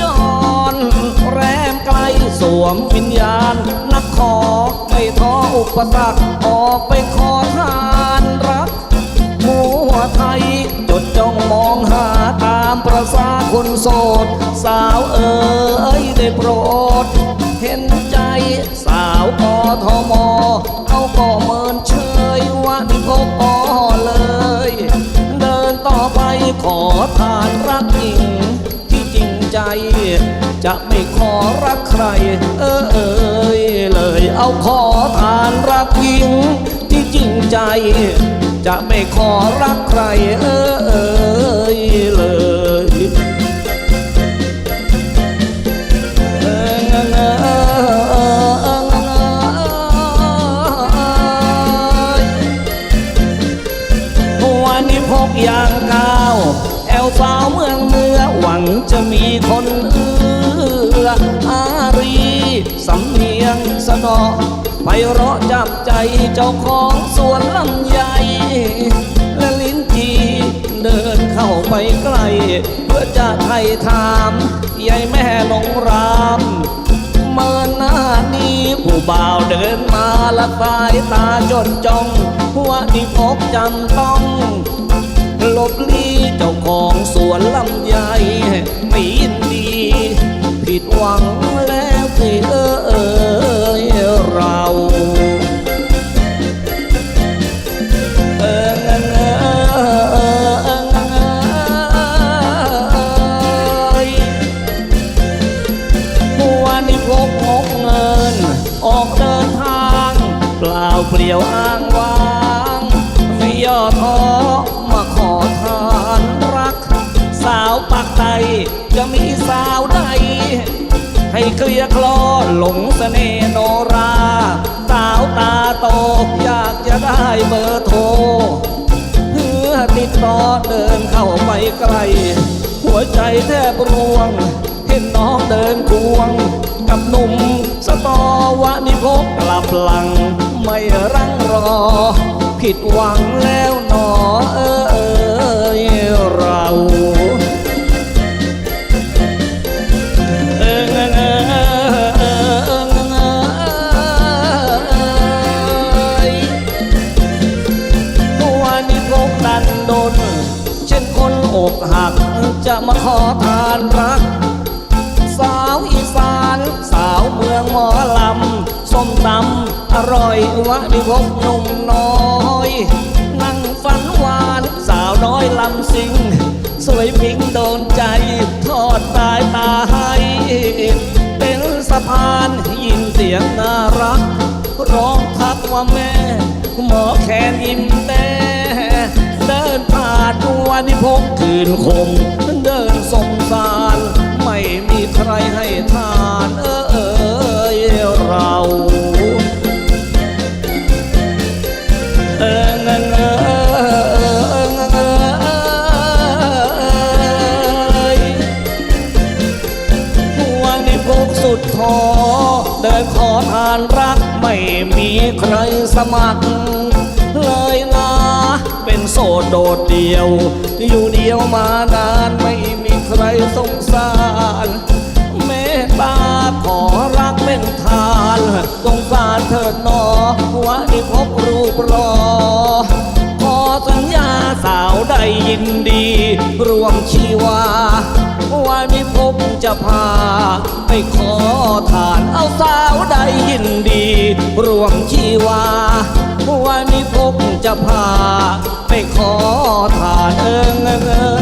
จร แรมไกลสวมวิญญาณ นักขอไม่ท้ออุปสรรคออกไปขอทานรักหมัวไทย จดจ้องมองหาตามประสาคนโสด สาวเอ๋ยได้โปรด เห็นใจสาวกทมเขาก็เมินเฉยว่านี่พบอเลย เดินต่อไปขอทานรักหญิง ใจ จะไม่ขอรักใคร เออเอยเลยเอาขอทานรักหญิง ที่จริงใจ จะไม่ขอรักใคร เออเอยเลย มีคนเอื้ออารีสำเนียงสนอไปเราะจับใจเจ้าของสวนลำไยและลิ้นจีเดินเข้าไปใกล้ เพื่อจะไถ่ถามยายแม่หลงรามเมื่อหน้านี้ผู้บ่าวเดินมาละสายตาจดจ้องว่านี่พบจำต้องหลบลีเจ้าของสวนลำไย เดี่ยวอ้างว้างไม่ย่อท้อมาขอทานรัก สาวปากใตจะมีสาวใด ให้เคลียคลอหลงเสน่ห์โนรา สาวตาโตอยากจะได้เบอร์โทรเพื่อติดต่อเดินเข้าไปใกล หัวใจแทบร่วง เห็นน้องเดินควง กับหนุ่มสตอวะนิพกกลับหลัง ไม่รังรอ ผิดหวังแล้วหนอเออเอยเราวันนี้พบดันดนเช่นคนอกหักจะมาขอทานรัก สาวอีสาน สาวเมืองหมอลำส้มตำ อร่อยวะนิพบหนุ่มน้อย นั่งฝันหวานสาวน้อยลำสิง สวยพิงโดนใจ ทอดสายตาให้เป็นสะพานยินเสียงน่ารัก ร้องทักว่าแม่ หมอแคนยิ้มแต่เดินผ่านวันนี้พบคืนคม เดินสงสาร ไม่มีใครให้ทาน สมัคร เลยนะเป็นโสดโดดเดียว อยู่เดียวมานานไม่มีใครสงสารเมตตาขอรักเป็นทานสงสารเถิดหนอว่าได้พบรูปรอขอสัญญาสาวใดยินดี รวมชีวา นี้ผมจะพา ไปขอทานเอาสาวใดยินดี รวมชีวาว่านี้ผมจะพา ไปขอทานเอิงเอิงเอิง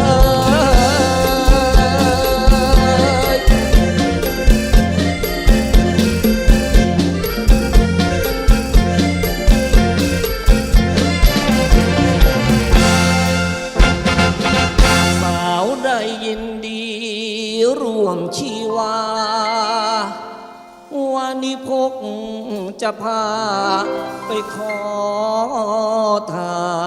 วมชีวา วันนี้พกจะพาไปขอทาน